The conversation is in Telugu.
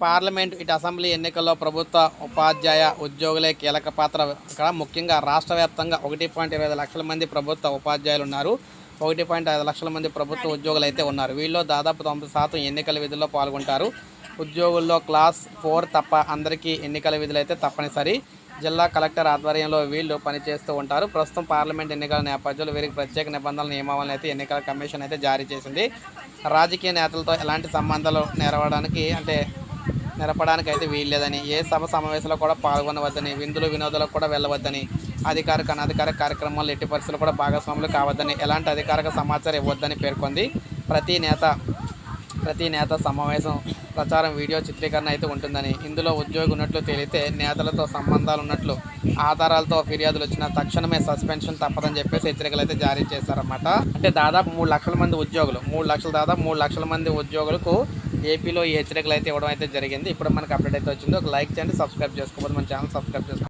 పార్లమెంట్ ఇటు అసెంబ్లీ ఎన్నికల్లో ప్రభుత్వ ఉపాధ్యాయ ఉద్యోగులే కీలక పాత్ర. ఇక్కడ ముఖ్యంగా రాష్ట్ర వ్యాప్తంగా ఒకటి పాయింట్ ఇరవై ఐదు లక్షల మంది ప్రభుత్వ ఉపాధ్యాయులు ఉన్నారు. ఒకటి పాయింట్ ఐదు లక్షల మంది ప్రభుత్వ ఉద్యోగులు అయితే ఉన్నారు. వీళ్ళు దాదాపు తొంభై శాతం ఎన్నికల విధుల్లో పాల్గొంటారు. ఉద్యోగుల్లో క్లాస్ ఫోర్ తప్ప అందరికీ ఎన్నికల విధులు అయితే తప్పనిసరి. జిల్లా కలెక్టర్ ఆధ్వర్యంలో వీళ్ళు పనిచేస్తూ ఉంటారు. ప్రస్తుతం పార్లమెంట్ ఎన్నికల నేపథ్యంలో వీరికి ప్రత్యేక నిబంధనల నియమావళిని అయితే ఎన్నికల కమిషన్ అయితే జారీ చేసింది. రాజకీయ నేతలతో ఎలాంటి సంబంధాలు నెరవడానికి అంటే నిలపడానికి అయితే వీల్లేదని ఏ సభ సమావేశంలో కూడా పాల్గొనవద్దని విందులు వినోదాలకు కూడా వెళ్ళవద్దని అధికారిక అనధికారిక కార్యక్రమాలు ఎట్టి పరిస్థితులు కూడా భాగస్వాములు కావద్దని ఎలాంటి అధికారిక సమాచారం ఇవ్వద్దని పేర్కొంది ప్రతి నేత. ప్రతి నేత సమావేశం ప్రచారం వీడియో చిత్రీకరణ అయితే ఉంటుందని. ఇందులో ఉద్యోగి ఉన్నట్లు తేలితే నేతలతో సంబంధాలు ఉన్నట్లు ఆధారాలతో ఫిర్యాదులు వచ్చిన తక్షణమే సస్పెన్షన్ తప్పదని చెప్పేసి హెచ్చరికలు అయితే జారీ చేశారన్నమాట. అంటే దాదాపు మూడు లక్షల మంది ఉద్యోగులు మూడు లక్షల దాదాపు మూడు లక్షల మంది ఉద్యోగులకు ఏపీలో ఈ హెచ్చరికలు అయితే ఇవ్వడం అయితే జరిగింది. ఇప్పుడు మనకు అప్డేట్ అయితే వచ్చింది. ఒక లైక్ చేయండి సబ్స్క్రైబ్ చేసుకోవాలి మన ఛానల్ సబ్స్క్రైబ్ చేసుకోండి.